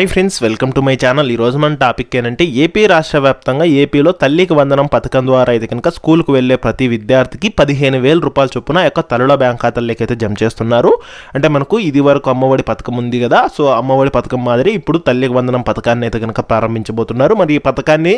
Hi friends welcome to my channel ఈ రోజు మన టాపిక్ ఏంటంటే ఏపీ రాష్ట్ర వ్యాప్తంగా ఏపీలో తల్లికి వందనం పథకం ద్వారా అయితే కనుక స్కూల్కు వెళ్ళే ప్రతి విద్యార్థికి పదిహేను వేల రూపాయల చొప్పున యొక్క తల్లుల బ్యాంక్ ఖాతాల్లోకి అయితే జమ చేస్తున్నారు. అంటే మనకు ఇది వరకు అమ్మఒడి పథకం ఉంది కదా సో అమ్మఒడి పథకం మాదిరి ఇప్పుడు తల్లికి వందనం పథకాన్ని అయితే కనుక ప్రారంభించబోతున్నారు. మరి ఈ పథకాన్ని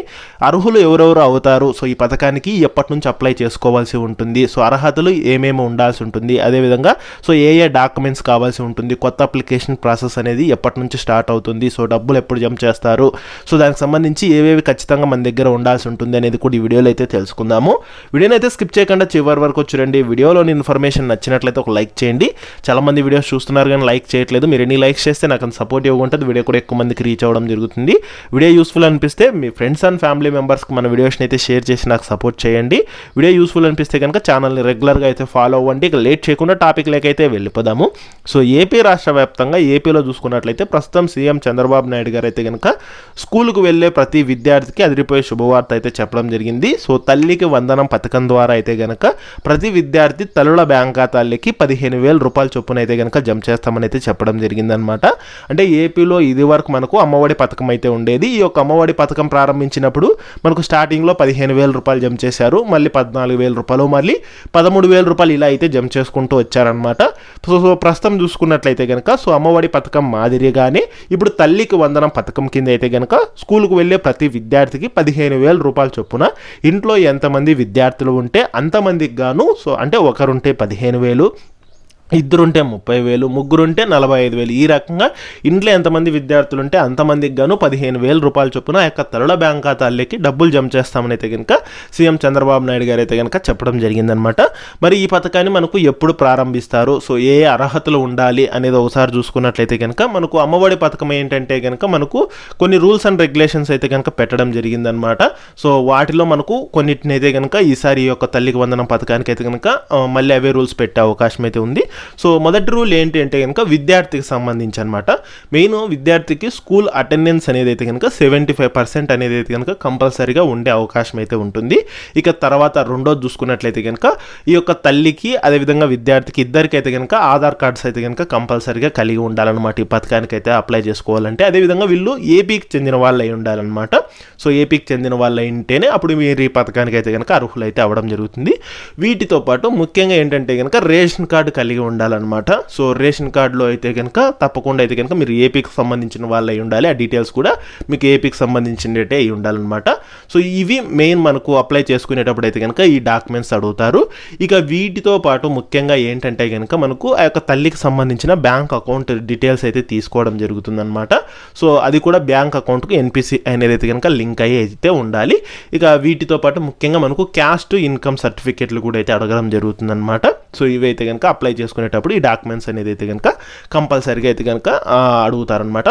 అర్హులు ఎవరెవరు అవుతారు? సో ఈ పథకానికి ఎప్పటి నుంచి అప్లై చేసుకోవాల్సి ఉంటుంది? సో అర్హతలు ఏమేమి ఉండాల్సి ఉంటుంది? అదేవిధంగా సో ఏ ఏ డాక్యుమెంట్స్ కావాల్సి ఉంటుంది? కొత్త అప్లికేషన్ ప్రాసెస్ అనేది ఎప్పటి నుంచి స్టార్ట్ అవుతుంది? సో డబ్బులు ఎప్పుడు జమ చేస్తారు. సో దానికి సంబంధించి ఏవేవి ఖచ్చితంగా మన దగ్గర ఉండాల్సి ఉంటుంది అనేది కూడా ఈ వీడియోలో అయితే తెలుసుకుందాము. వీడియోని అయితే స్కిప్ చేయకుండా చివరి వరకు చూడండి. వీడియోలోని ఇన్ఫర్మేషన్ నచ్చినట్లయితే ఒక లైక్ చేయండి. చాలా మంది వీడియోస్ చూస్తున్నారు కానీ లైక్ చేయట్లేదు. మీరు ఎన్ని లైక్స్ చేస్తే నాకు సపోర్ట్ ఉంటుంది. వీడియో కూడా ఎక్కువ మందికి రీచ్ అవ్వడం జరుగుతుంది. వీడియో యూస్ఫుల్ అనిపిస్తే మీ ఫ్రెండ్స్ అండ్ ఫ్యామిలీ మెంబర్స్కి మన వీడియోస్ని అయితే షేర్ చేసి నాకు సపోర్ట్ చేయండి. వీడియో యూస్ఫుల్ అనిపిస్తే కనుక ఛానల్ని రెగ్యులర్గా అయితే ఫాలో అవ్వండి. ఇక లేట్ చేయకుండా టాపిక్ లేకైతే వెళ్ళిపోదాము. సో ఏపీ రాష్ట్ర వ్యాప్తంగా ఏపీలో చూసుకున్నట్లయితే ప్రస్తుతం సీఎం చంద్రబాబు నాయుడు గారు అయితే కనుక స్కూల్కు వెళ్ళే ప్రతి విద్యార్థికి అదిరిపోయే శుభవార్త అయితే చెప్పడం జరిగింది. సో తల్లికి వందనం పథకం ద్వారా అయితే కనుక ప్రతి విద్యార్థి తల్లుల బ్యాంక్ ఖాతాలకి పదిహేను వేల రూపాయల చొప్పున అయితే కనుక జమ చేస్తామని అయితే చెప్పడం జరిగిందనమాట అంటే ఏపీలో ఇది వరకు మనకు అమ్మఒడి పథకం అయితే ఉండేది. ఈ యొక్క అమ్మఒడి పథకం ప్రారంభించినప్పుడు మనకు స్టార్టింగ్లో పదిహేను వేల రూపాయలు జమ చేశారు. మళ్ళీ పద్నాలుగు వేల రూపాయలు మళ్ళీ పదమూడు వేల రూపాయలు ఇలా అయితే జమ చేసుకుంటూ వచ్చారనమాట సో సో ప్రస్తుతం చూసుకున్నట్లయితే కనుక సో అమ్మఒడి పథకం మాదిరిగానే ఇప్పుడు తల్లికి వందనం పథకం కింద అయితే కనుక స్కూల్కు వెళ్ళే ప్రతి విద్యార్థికి పదిహేను వేల రూపాయల చొప్పున ఇంట్లో ఎంతమంది విద్యార్థులు ఉంటే అంతమందికి గాను సో అంటే ఒకరుంటే పదిహేను వేలు ఇద్దరుంటే ముప్పై వేలు ముగ్గురుంటే నలభై ఐదు వేలు. ఈ రకంగా ఇంట్లో ఎంతమంది విద్యార్థులు ఉంటే అంతమందికి గాను పదిహేను వేల రూపాయలు చొప్పున ఆ యొక్క తరుల బ్యాంక్ ఖాతాల్లోకి డబ్బులు జమ చేస్తామని అయితే కనుక సీఎం చంద్రబాబు నాయుడు గారు అయితే కనుక చెప్పడం జరిగిందనమాట. మరి ఈ పథకాన్ని మనకు ఎప్పుడు ప్రారంభిస్తారు? సో ఏ అర్హతలు ఉండాలి అనేది ఒకసారి చూసుకున్నట్లయితే కనుక మనకు అమ్మఒడి పథకం ఏంటంటే కనుక మనకు కొన్ని రూల్స్ అండ్ రెగ్యులేషన్స్ అయితే కనుక పెట్టడం జరిగిందనమాట. సో వాటిలో మనకు కొన్నిటిని అయితే కనుక ఈసారి ఈ యొక్క తల్లికి వందనం పథకానికి అయితే కనుక మళ్ళీ అవే రూల్స్ పెట్టే అవకాశం అయితే ఉంది. సో మొదటి రూల్ ఏంటి అంటే కనుక విద్యార్థికి సంబంధించి అనమాట మెయిన్ విద్యార్థికి స్కూల్ అటెండెన్స్ అనేది అయితే కనుక సెవెంటీ ఫైవ్ పర్సెంట్ అనేది అయితే కనుక కంపల్సరీగా ఉండే అవకాశం అయితే ఉంటుంది. ఇక తర్వాత రెండోది చూసుకున్నట్లయితే కనుక ఈ యొక్క తల్లికి అదేవిధంగా విద్యార్థికి ఇద్దరికి అయితే కనుక ఆధార్ కార్డ్స్ అయితే కనుక కంపల్సరీగా కలిగి ఉండాలన్నమాట. ఈ పథకానికి అయితే అప్లై చేసుకోవాలంటే. అదేవిధంగా వీళ్ళు ఏపీకి చెందిన వాళ్ళు అయి ఉండాలన్నమాట. సో ఏపీకి చెందిన వాళ్ళు అయింటేనే అప్పుడు మీరు ఈ పథకానికి అయితే కనుక అర్హులైతే అవ్వడం జరుగుతుంది. వీటితో పాటు ముఖ్యంగా ఏంటంటే కనుక రేషన్ కార్డు కలిగి ఉండాలన్నమాట. సో రేషన్ కార్డులో అయితే కనుక తప్పకుండా అయితే కనుక మీరు ఏపీకి సంబంధించిన వాళ్ళు అయి ఉండాలి. ఆ డీటెయిల్స్ కూడా మీకు ఏపీకి సంబంధించినట్టే అయి ఉండాలన్నమాట. సో ఇవి మెయిన్ మనకు అప్లై చేసుకునేటప్పుడు అయితే కనుక ఈ డాక్యుమెంట్స్ అడుగుతారు. ఇక వీటితో పాటు ముఖ్యంగా ఏంటంటే కనుక మనకు ఆ యొక్క తల్లికి సంబంధించిన బ్యాంక్ అకౌంట్ డీటెయిల్స్ అయితే తీసుకోవడం జరుగుతుందన్నమాట. సో అది కూడా బ్యాంక్ అకౌంట్కి ఎన్పిసి అనేది అయితే కనుక లింక్ అయ్యి అయితే ఉండాలి. ఇక వీటితో పాటు ముఖ్యంగా మనకు క్యాస్ట్ ఇన్కమ్ సర్టిఫికేట్లు కూడా అయితే అడగడం జరుగుతుందన్నమాట. సో ఇవైతే కనుక అప్లై చేసుకునేటప్పుడు ఈ డాక్యుమెంట్స్ అనేది అయితే కనుక కంపల్సరీగా అయితే కనుక అడుగుతారనమాట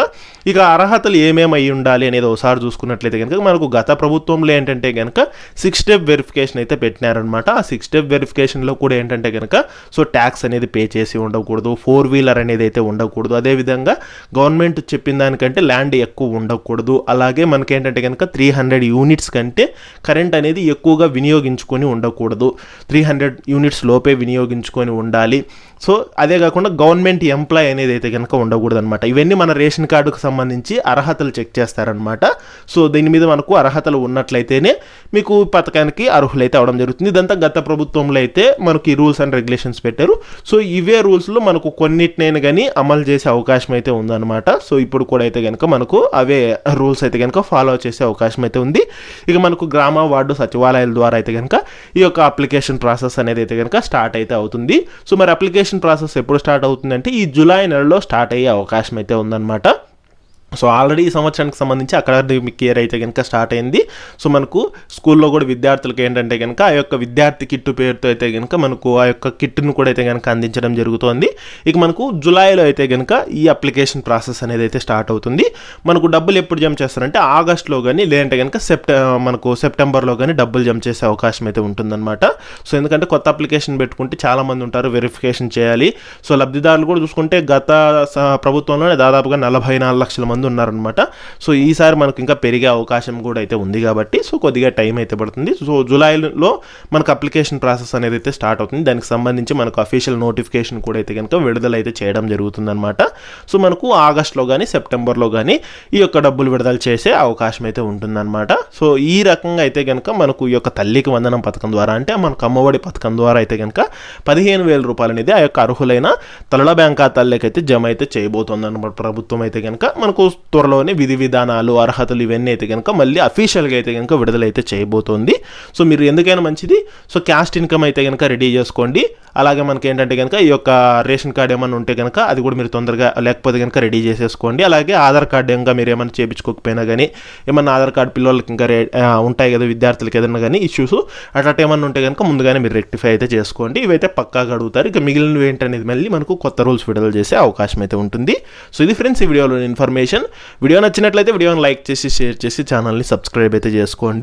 ఇక అర్హతలు ఏమేమి అయి ఉండాలి అనేది ఒకసారి చూసుకున్నట్లయితే కనుక మనకు గత ప్రభుత్వంలో ఏంటంటే కనుక సిక్స్ స్టెప్ వెరిఫికేషన్ అయితే పెట్టినారనమాట ఆ సిక్స్ స్టెప్ వెరిఫికేషన్లో కూడా ఏంటంటే కనుక సో ట్యాక్స్ అనేది పే చేసి ఉండకూడదు ఫోర్ వీలర్ అనేది అయితే ఉండకూడదు. అదేవిధంగా గవర్నమెంట్ చెప్పిన దానికంటే ల్యాండ్ ఎక్కువ ఉండకూడదు. అలాగే మనకేంటంటే కనుక త్రీ హండ్రెడ్ యూనిట్స్ కంటే కరెంట్ అనేది ఎక్కువగా వినియోగించుకొని ఉండకూడదు. త్రీ హండ్రెడ్ యూనిట్స్ లోపే ఉపయోగించుకొని ఉండాలి. సో అదే కాకుండా గవర్నమెంట్ ఎంప్లాయ్ అనేది అయితే కనుక ఉండకూడదు అనమాట ఇవన్నీ మన రేషన్ కార్డుకు సంబంధించి అర్హతలు చెక్ చేస్తారనమాట సో దీని మీద మనకు అర్హతలు ఉన్నట్లయితేనే మీకు పథకానికి అర్హులైతే అవడం జరుగుతుంది. ఇదంతా గత ప్రభుత్వంలో అయితే మనకి రూల్స్ అండ్ రెగ్యులేషన్స్ పెట్టారు. సో ఇవే రూల్స్లో మనకు కొన్నిటినైనా కానీ అమలు చేసే అవకాశం అయితే ఉందన్నమాట. సో ఇప్పుడు కూడా అయితే కనుక మనకు అవే రూల్స్ అయితే కనుక ఫాలో చేసే అవకాశం అయితే ఉంది. ఇక మనకు గ్రామ వార్డు సచివాలయాల ద్వారా అయితే కనుక ఈ యొక్క అప్లికేషన్ ప్రాసెస్ అనేది అయితే కనుక స్టార్ట్ అయితే అవుతుంది. సో మరి అప్లికేషన్ ప్రాసెస్ ఎప్పుడు స్టార్ట్ అవుతుందంటే ఈ జూలై నెలలో స్టార్ట్ అయ్యే అవకాశం అయితే ఉందన్నమాట. సో ఆల్రెడీ ఈ సంవత్సరానికి సంబంధించి అకాడమిక్ ఇయర్ అయితే కనుక స్టార్ట్ అయింది. సో మనకు స్కూల్లో కూడా విద్యార్థులకు ఏంటంటే కనుక ఆ యొక్క విద్యార్థి కిట్టు పేరుతో అయితే కనుక మనకు ఆ యొక్క కిట్ను కూడా అయితే కనుక అందించడం జరుగుతోంది. ఇక మనకు జూలైలో అయితే కనుక ఈ అప్లికేషన్ ప్రాసెస్ అనేది అయితే స్టార్ట్ అవుతుంది. మనకు డబ్బులు ఎప్పుడు జమ చేస్తారంటే ఆగస్ట్లో కానీ లేదంటే కనుక సెప్ట మనకు సెప్టెంబర్లో కానీ డబ్బులు జమ చేసే అవకాశం అయితే ఉంటుందన్నమాట. సో ఎందుకంటే కొత్త అప్లికేషన్ పెట్టుకుంటే చాలామంది ఉంటారు వెరిఫికేషన్ చేయాలి. సో లబ్ధిదారులు కూడా చూసుకుంటే గత ప్రభుత్వంలోనే దాదాపుగా నలభై నాలుగు లక్షల మంది ఉన్నారనమాట సో ఈసారి మనకు ఇంకా పెరిగే అవకాశం కూడా అయితే ఉంది కాబట్టి సో కొద్దిగా టైం అయితే పడుతుంది. సో జూలైలో మనకు అప్లికేషన్ ప్రాసెస్ అనేది అయితే స్టార్ట్ అవుతుంది. దానికి సంబంధించి మనకు అఫీషియల్ నోటిఫికేషన్ కూడా అయితే కనుక విడుదల అయితే చేయడం జరుగుతుందనమాట సో మనకు ఆగస్ట్లో కానీ సెప్టెంబర్లో కానీ ఈ యొక్క డబ్బులు విడుదల చేసే అవకాశం అయితే ఉంటుందన్నమాట. సో ఈ రకంగా అయితే కనుక మనకు ఈ యొక్క తల్లికి వందనం పథకం ద్వారా అంటే మనకు అమ్మఒడి పథకం ద్వారా అయితే కనుక పదిహేను వేల రూపాయలు అనేది ఆ యొక్క అర్హులైన తలల బ్యాంక్ ఖాతాల్లోకి అయితే జమ అయితే చేయబోతుంది అనమాట ప్రభుత్వం అయితే కనుక మనకు త్వరలోనే విధి విధానాలు అర్హతలు ఇవన్నీ అయితే కనుక మళ్ళీ అఫీషియల్గా అయితే కనుక విడుదలైతే చేయబోతోంది. సో మీరు ఎందుకైనా మంచిది సో క్యాస్ట్ ఇన్కమ్ అయితే కనుక రెడీ చేసుకోండి. అలాగే మనకి ఏంటంటే కనుక ఈ యొక్క రేషన్ కార్డు ఏమైనా ఉంటే కనుక అది కూడా మీరు తొందరగా లేకపోతే కనుక రెడీ చేసేసుకోండి. అలాగే ఆధార్ కార్డు ఇంకా మీరు ఏమైనా చేయించుకోకపోయినా కానీ ఏమన్నా ఆధార్ కార్డు పిల్లలకి ఇంకా ఉంటాయి కదా విద్యార్థులకి ఏదైనా కానీ ఇష్యూస్ అట్లా ఏమైనా ఉంటే కనుక ముందుగానే మీరు రెక్టిఫై అయితే చేసుకోండి. ఇవైతే పక్కాగా అడుగుతారు. ఇక మిగిలినవి ఏంటనేది మళ్ళీ మనకు కొత్త రూల్స్ విడుదల చేసే అవకాశం అయితే ఉంటుంది. సో ఇది ఫ్రెండ్స్ ఈ వీడియోలో ఇన్ఫర్మేషన్ వీడియో నచ్చినట్లయితే వీడియోని లైక్ చేసి షేర్ చేసి ఛానల్ని సబ్స్క్రైబ్ అయితే చేసుకోండి.